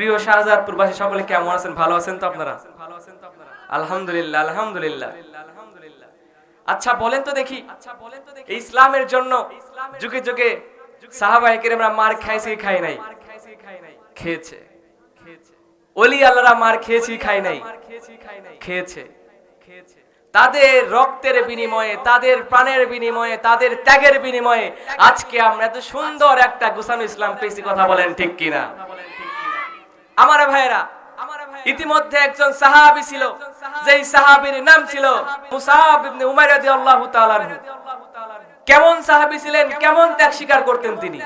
প্রিয় শাহজাদ প্রবাসী সকলে কেমন আছেন? ভালো আছেন তো আপনারা? আলহামদুলিল্লাহ আলহামদুলিল্লাহ। আচ্ছা বলেন তো দেখি, এই ইসলামের জন্য যুগে যুগে সাহাবায়ে কেরামরা মার খাইছে খাই নাই? খেয়েছে। আল্লাহরা মার খেয়েছি খাই নাই? খেয়েছে। তাদের রক্তের বিনিময়ে, তাদের প্রাণের বিনিময়ে, তাদের ত্যাগের বিনিময়ে আজকে আমরা এত সুন্দর একটা গুসানো ইসলাম পেয়েছি, কথা বলেন ঠিক কিনা? আমার ভাইরা ইতিমধ্যে একজন সাহাবী ছিল, যেই সাহাবীর নাম ছিল কেমন সাহাবী ছিলেন, কেমন ত্যাগ স্বীকার করতেন তিনি?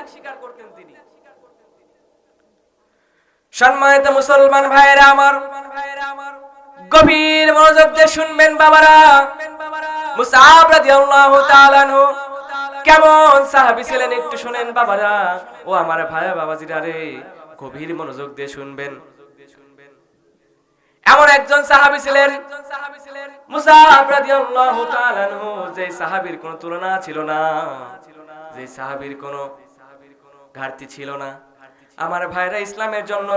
সম্মানিত মুসলমান ভাইরা আমার, গভীর মনোযোগ দিয়ে শুনবেন বাবারা। মুসাব রাদিয়াল্লাহু তাআলা কেমন সাহাবী ছিলেন একটু শুনেন বাবারা। ও আমার ভাই বাবাজিরা রে। গভীর মনোযোগ দিয়ে শুনবেন। এমন একজন সাহাবী ছিলেন মুসাব রাদিয়াল্লাহু তাআলা যে সাহাবীর কোনো তুলনা ছিল না যে সাহাবীর কোনো ঘাটতি ছিল না। আমার ভাইরা ইসলামের জন্য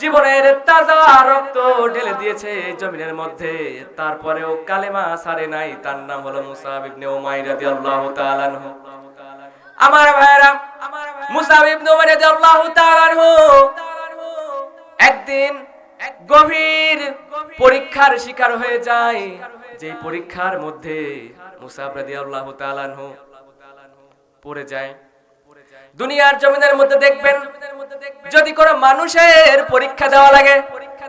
জীবনের তাজা রক্ত ঢেলে দিয়েছে জমিনের মধ্যে। তারপরেও কালেমা সারে নাই, তার নাম হলো মুসাব ইবনে উমাইর রাদিয়াল্লাহু তাআলা আমার ভাইরা একদিন গভীর পরীক্ষার শিকার হয়ে যায়। যে পরীক্ষার মধ্যে পড়ে যায়। দুনিয়ার জমিনের মধ্যে দেখবেন, যদি কোনো মানুষের পরীক্ষা দেওয়া লাগে,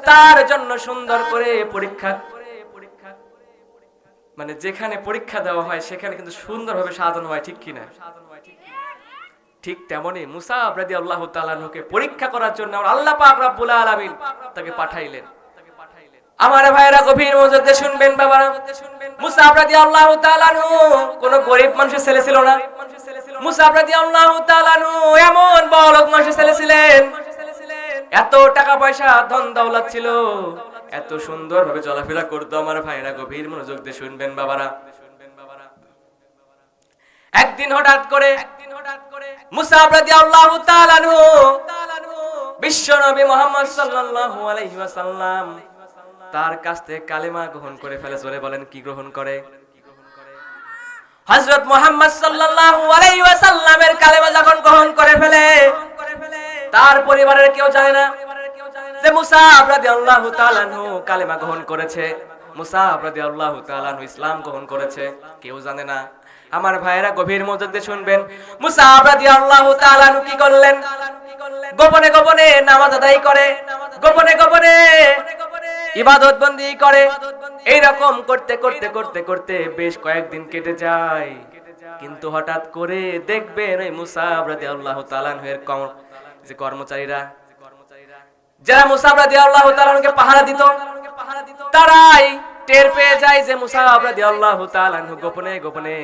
তার জন্য সুন্দর করে পরীক্ষা মানে যেখানে পরীক্ষা দেওয়া হয়, সেখানে কিন্তু সুন্দরভাবে সাজানো হয়, ঠিক কিনা? ঠিক তেমনি মুসা আবরাদি আল্লাহ তাআলাকে পরীক্ষা করার জন্য আল্লাহ পাক রব্বুল আলামিন তাকে পাঠাইলেন। আমার ভাইরা গভীর মনোযোগে শুনবেন বাবা মুসা আবরাদি আল্লাহ তাআলাহু কোন গরিব মানুষের ছেলে ছিল না। মুসা আবরাদি আল্লাহ তাআলাহু এমন বড়লোক মানুষের ছেলে ছিলেন। এত টাকা পয়সা, ধন দৌলত ছিল। এত সুন্দর ভাবে চলাফেরা করতো আমার ভাইরা গভীর মনোযোগ দিয়ে শুনবেন বাবারা। একদিন হঠাৎ করে তার কাছ থেকে কালেমা গ্রহণ করে ফেলে। চলে বলেন, কি গ্রহণ করে? হযরত মুহাম্মদ ওয়াসাল্লামের কালেমা যখন গ্রহণ করে ফেলে, তার পরিবারের কেউ জানে না কালেমা গ্রহণ করেছে। আনহু ইসলাম গ্রহণ করেছে, কেউ জানে না। আমার ভাইয়েরা গভীর মনোযোগ দিয়ে শুনবেন। মুসাব রাদিয়াল্লাহু তাআলা কি করলেন? গোপনে গোপনে নামাজ আদায় করে, গোপনে গোপনে ইবাদত বন্দি করে। এই রকম করতে করতে করতে করতে বেশ কয়েকদিন কেটে যায়। কিন্তু হঠাৎ করে দেখবেন ওই মুসাব রাদিয়াল্লাহু তাআলা আনহুর যে কর্মচারীরা, যারা মুসাব রাদিয়াল্লাহু তাআলা আনহুকে পাহারা দিত, তারাই টের পেয়ে যায় যে মুসাব রাদিয়াল্লাহু তাআলা গোপনে গোপনে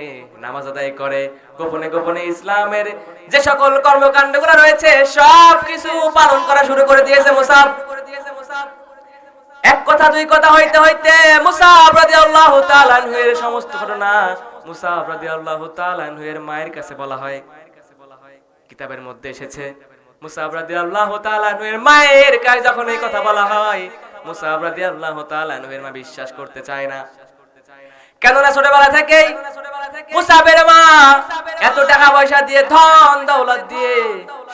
নামাজ আদায় করে, গোপনে গোপনে ইসলামের যে সকল কর্মকাণ্ডগুলো রয়েছে সব কিছু পালন করা শুরু করে দিয়েছে মুসাব এক কথা, দুই কথা হইতে হইতে মুসাব রাদিয়াল্লাহু তাআলা আনহুর সমস্ত ঘটনা মুসাব রাদিয়াল্লাহু তাআলা আনহুর মায়ের কাছে বলা হয়। কিতাবের মধ্যে এসেছে মুসাব রাদিয়াল্লাহু তাআলা মায়ের কাছে যখন এই কথা বলা হয় বিশ্বাস করতে চায় না। কেননা ছোটবেলা মুসাবের মা এত টাকা পয়সা দিয়ে ধন দৌলত দিয়ে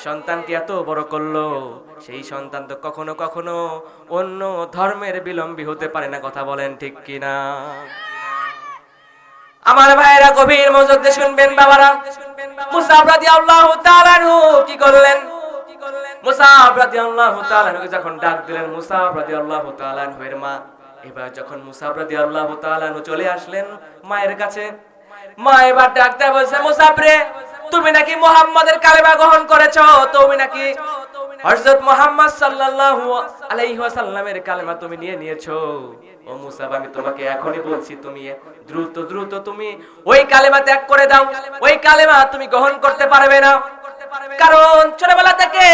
সন্তানকে এত বড় করল। সেই সন্তান তো কখনো কখনো অন্য ধর্মের বিলম্বী হতে পারে না, কথা বলেন ঠিক কিনা? আমার ভাইয়েরা গভীর মনোযোগ শুনবেন, বাবারা। রাদিয়াল্লাহু তাআলা আনহু কি করলেন? তুমি নাকি গ্রহণ তুমি নাকি কালেমা তুমি নিয়ে ও মুসাব, আমি তোমাকে এখনই বলছি, তুমি দ্রুত দ্রুত তুমি ওই কালেমা ত্যাগ করে দাও। ওই কালেমা তুমি গ্রহণ করতে পারবে না। কারণ ছোটবেলা থেকে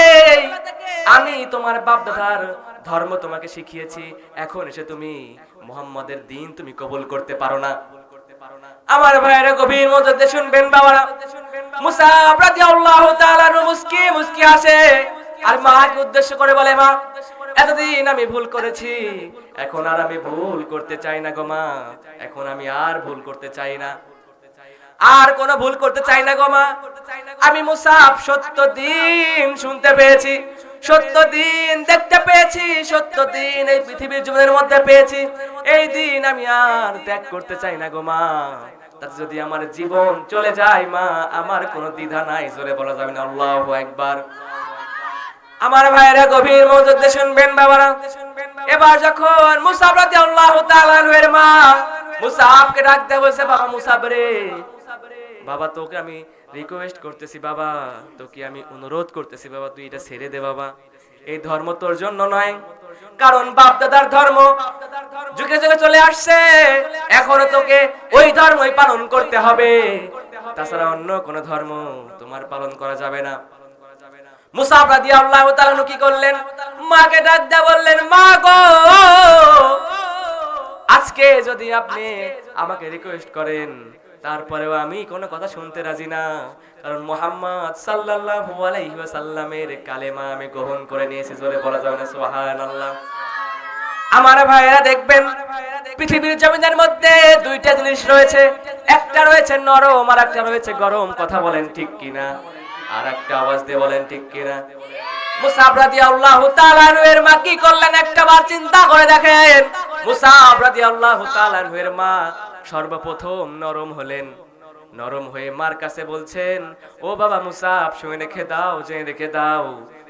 আমি তোমার বাপ দাদার ধর্ম তোমাকে শিখিয়েছি। এখন এসে তুমি মুহাম্মাদের দিন তুমি কবুল করতে পারো না। আমার ভাইয়েরা গভীর দিয়ে শুনবেন বাবারা। মুসা রাদিয়াল্লাহু তাআলা মুস্কি মুস্কি আসে আর মাকে উদ্দেশ্য করে বলে মা এতদিন আমি ভুল করেছি। এখন আর আমি ভুল করতে চাই না গো মা। এখন আমি আর ভুল করতে চাই না। আর কোনো ভুল করতে চাই না গো মা। আমি মুসাফ, সত্য দিন শুনতে পেয়েছি। সত্য দিন দেখতে পেয়েছি, সত্য দিন এই পৃথিবীর জীবনের মধ্যে পেয়েছি। এই দিন আমি আর ত্যাগ করতে চাই না গো মা। যদি আমার জীবন চলে যায় মা, আমার কোনো দ্বিধা নাই। জোরে বলা যাবে না, আল্লাহু একবার আমার ভাইরা গভীর মনোযোগ শুনবেন বাবারা। এবার যখন মুসাব রাদিয়াল্লাহু তাআলা এর মা মুসাবকে ডাক বলছে, বাবা মুসাব রে বাবা, তোকে আমি রিকোয়েস্ট করতেছি বাবা। তোকে আমি অনুরোধ করতেছি বাবা, তুই এটা ছেড়ে দে বাবা। এই ধর্ম তোর জন্য নয়, কারণ বাপ দাদার ধর্ম যুগে যুগে চলে আসছে। এখনও তোকে ওই ধর্মই পালন করতে হবে। তাছাড়া অন্য কোন ধর্ম তোমার পালন করা যাবে না। মুসাফ রাদিয়াল্লাহু তাআলা কি করলেন? মাকে ডাক দিয়ে বললেন, মা গো, আজকে যদি আপনি আমাকে রিকোয়েস্ট করেন তারপরেও আমি কোনো কথা শুনতে রাজি না। কারণ মোহাম্মদ সাল্লাল্লাহু আলাইহি ওয়াসাল্লামের কালেমা আমি গ্রহণ করে নিয়েছি জোরে বলা যাবে না, সুবহানাল্লাহ। আমার ভাইয়েরা দেখবেন, পৃথিবীর জমিনের মধ্যে দুইটা জিনিস রয়েছে। একটা রয়েছে নরম আর একটা রয়েছে গরম। কথা বলেন ঠিক কিনা? আর একটা আওয়াজ দিয়ে বলেন ঠিক কিনা? এর মা কি করলেন? একটা বার চিন্তা করে দেখেন। মা সর্বপ্রথম নরম হলেন। নরম হয়ে মার কাছে বলছেন, ও বাবা মুসাব শুনে রেখে দাও, জেনে রেখে দাও।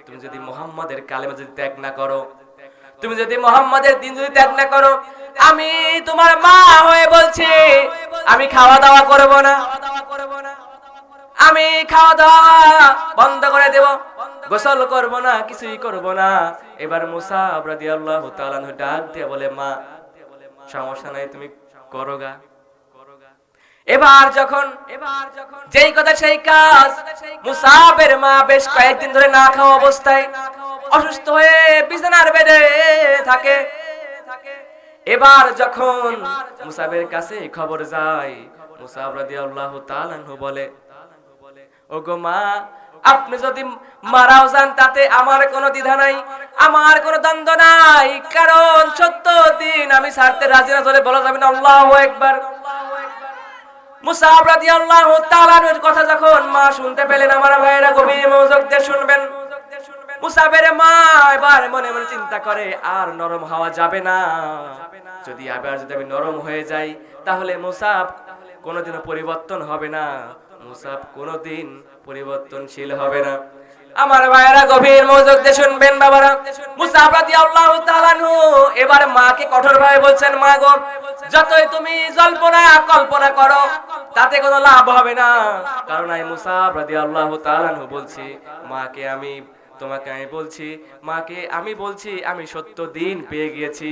তুমি যদি মোহাম্মদের কালেমা যদি ত্যাগ না করো, তুমি যদি মোহাম্মদের দিন যদি ত্যাগ না করো, আমি তোমার মা হয়ে বলছি, আমি খাওয়া দাওয়া করব না। আমি খাওয়া দাওয়া বন্ধ করে দেব, গোসল করব না, কিছুই করব না। এবার মুসা আবরাদি আল্লাহ ডাক দিয়ে বলে, মা, সমস্যা নাই, তুমি করো গা এবার যখন এবার যখন যেই কথা সেই কাজ মুসাবের মা বেশ কয়েকদিন ধরে না খাওয়া অবস্থায় অসুস্থ হয়ে বিছানার বেডে থাকে। এবার যখন মুসাবের কাছে খবর যায় মুসাব রাদিয়াল্লাহু তাআলা বলে, ওগো মা আপনি যদি মারাও যান, তাতে আমার কোনো দ্বিধা নাই, আমার কোনো দ্বন্দ্ব নাই। কারণ সত্য দিন, আমি ছাড়তে রাজি না, ধরে বলা যাবে না, আল্লাহু একবার নরম যদি আবার যদি আমি নরম হয়ে যাই, তাহলে মুসাব কোনোদিনও পরিবর্তন হবে না। মুসাব কোনোদিন পরিবর্তনশীল হবে না। আমার ভাইয়েরা গভীর মনোযোগ দিয়ে শুনবেন বাবারা। মুসাব রাদিয়াল্লাহু তাআলা নু এবার মাকে কঠোরভাবে বলছেন, মা গো, যতই তুমি জল্পনা, কল্পনা করো, তাতে কোনো লাভ হবে না। কারণ আমি মুসাব রাদিয়াল্লাহু তাআলা নু বলছি, মাকে আমি, তোমাকে আমি বলছি, মাকে আমি বলছি, আমি সত্য দিন পেয়ে গিয়েছি।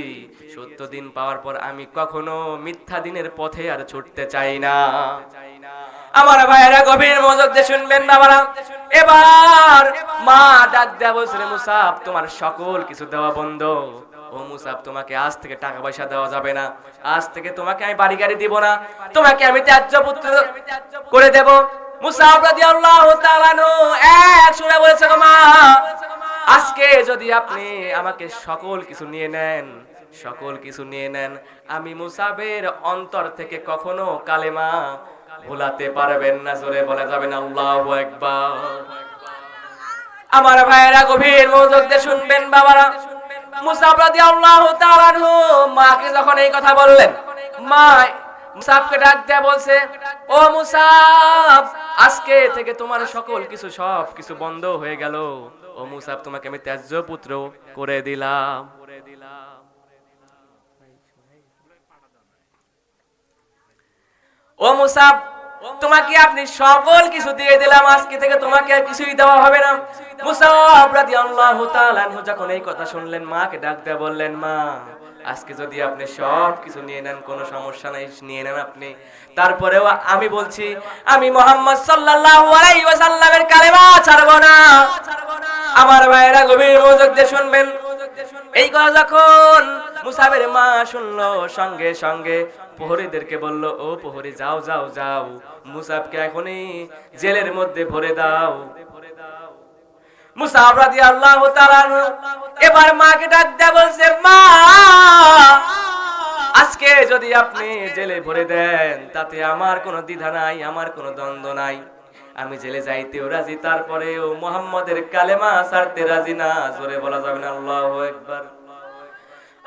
সত্য দিন পাওয়ার পর আমি কখনো মিথ্যা দিনের পথে আর ছুটতে চাই না। আমার ভাইয়েরা গভীর মনোযোগ দিয়ে শুনবেন বাবারা এবার মা ডাক মুসাফ, তোমার সকল কিছু দেওয়া বন্ধ। ও মুসাফ, তোমাকে আজ থেকে টাকা পয়সা দেওয়া যাবে না। আজ থেকে তোমাকে আমি বাড়ি গাড়ি দিব না। তোমাকে আমি ত্যায্য পুত্র করে দেব। মুসাফ এক বলেছে মা, আজকে যদি আপনি আমাকে সকল কিছু নিয়ে নেন, সকল কিছু নিয়ে নেন, আমি মুসাবের অন্তর থেকে কখনো কালেমা ভুলাতে পারবেন না, জোরে বলা যাবে না, আল্লাহু আকবার। আমার ভাইয়েরা গভীর মনোযোগ শুনবেন, বাবারা। মাকে যখন এই কথা বললেন, মা মুসাবকে ডাক বলছে, ও মুসাব, আজকে থেকে তোমার সকল কিছু, সব কিছু বন্ধ হয়ে গেল। ও মুসাব, তোমাকে আমি ত্যায্য পুত্র করে দিলাম। ও মুসাব তোমাকে আপনি সকল কিছু দিয়ে দিলাম। আজকে থেকে তোমাকে আর কিছুই দেওয়া হবে না। তাআলা যখন এই কথা শুনলেন, মাকে ডাক দিয়ে বললেন, মা, আজকে যদি আপনি সব কিছু নিয়ে নেন, কোনো সমস্যা নাই, নিয়ে নেন আপনি। তারপরেও আমি বলছি, আমি মোহাম্মদ সাল্লাল্লাহু আলাইহি ওয়াসাল্লামের কালেমা ছাড়বো না। আমার ভাইয়েরা গভীর মনোযোগ দিয়ে শুনবেন। এই কথা যখন মুসাবের মা শুনলো, সঙ্গে সঙ্গে প্রহরীদেরকে বলল, ও প্রহরী, যাও যাও যাও। মুসাবকে এখনই জেলের মধ্যে ভরে দাও। এবার মাকে ডাক বলছে, মা, আজকে যদি আপনি জেলে ভরে দেন, তাতে আমার কোনো দ্বিধা নাই, আমার কোনো দ্বন্দ্ব নাই। আমি জেলে যাইতেও রাজি, তারপরেও মোহাম্মদের কালেমা সারতে রাজি না। জোরে বলা যাবে না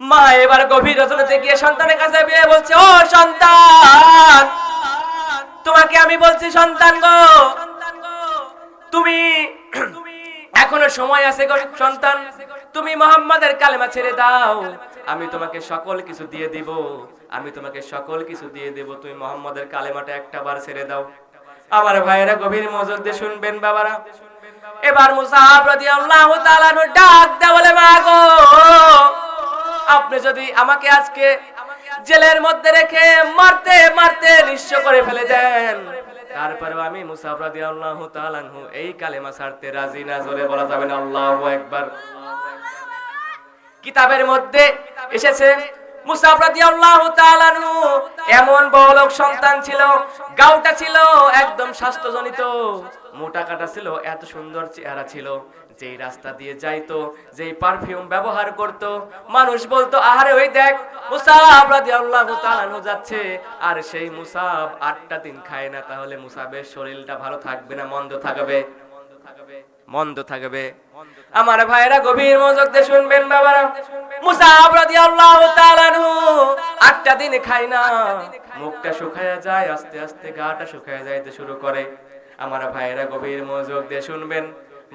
মা এবার গভীর রচনাতে গিয়ে সন্তানের কাছে বিয়ে বলছে, ও সন্তান, তোমাকে আমি বলছি সন্তান গো, তুমি এখনও সময় আছে গো সন্তান, তুমি মোহাম্মদের কালেমা ছেড়ে দাও, আমি তোমাকে সকল কিছু দিয়ে দিব, আমি তোমাকে সকল কিছু দিয়ে দেব, তুমি মোহাম্মদের কালেমাটা একটা বার ছেড়ে দাও। আমার ভাইয়েরা গভীর মজর দিয়ে শুনবেন বাবারা। এবার মুসাহাব রাদিয়াল্লাহু তাআলা ডাক দেয় বলে, মা গো আপনি যদি আমাকে আজকে জেলের মধ্যে রেখে মারতে মারতে নিঃস্ব করে ফেলে দেন। তারপরেও আমি মুসাব রাদিয়াল্লাহু তাআলা এই কালেমা ছাড়তে রাজি না, জোরে বলা যাবে না, আল্লাহু আকবার। কিতাবের মধ্যে এসেছে, মুসাব রাদিয়াল্লাহু তাআলা এমন বড়লোক সন্তান ছিল, গাউটা ছিল একদম স্বাস্থ্যজনিত। মোটা কাটা ছিল, এত সুন্দর চেহারা ছিল। যেই রাস্তা দিয়ে যাইতো, যেই পারফিউম ব্যবহার করত, মানুষ বলতো, আহারে ওই দেখ, মুসাব রাদিয়াল্লাহু তাআলা যাচ্ছে। আর সেই মুসাব আটটা দিন খায় না, তাহলে মুসাবের শরীরটা ভালো থাকবে না, মন্দ থাকবে? মন্দ থাকবে। আমার ভাইরা গভীর মনোযোগ দিয়ে শুনবেন, বাবারা। মুসাব রাদিয়াল্লাহু তাআলা আনহু আটটা দিন খায় না। মুখটা শুকায়া যায়, আস্তে আস্তে গাটা শুকায়া যাইতে শুরু করে। আমার ভাইরা গভীর মনোযোগ দিয়ে শুনবেন।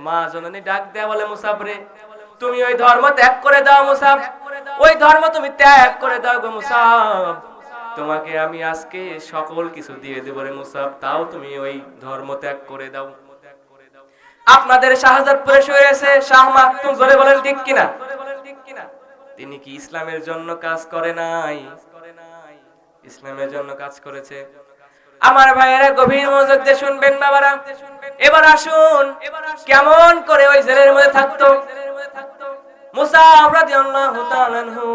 মা জননী ডাক দেয়া বলে, মুসাবরে, তুমি ওই ধর্ম ত্যাগ করে দাও মুসাব। ওই ধর্ম তুমি ত্যাগ করে দাও গো মুসাব। তোমাকে আমি আজকে সকল কিছু দিয়ে দেব রে মুসাব। তাও তুমি ওই ধর্ম ত্যাগ করে দাও। আপনাদের শাহজাদপুরে শুয়ে আছে শাহ মাকতুম জোরে বলেন ঠিক কিনা? তিনি কি ইসলামের জন্য কাজ করে নাই? ইসলামের জন্য কাজ করেছে। আমার ভাইয়েরা গভীর মনোযোগ দিয়ে শুনবেন বাবারা। এবার আসুন, কেমন করে ওই জেলের মধ্যে থাকতো? মুসা রাদিয়াল্লাহু তাআলা আনহু।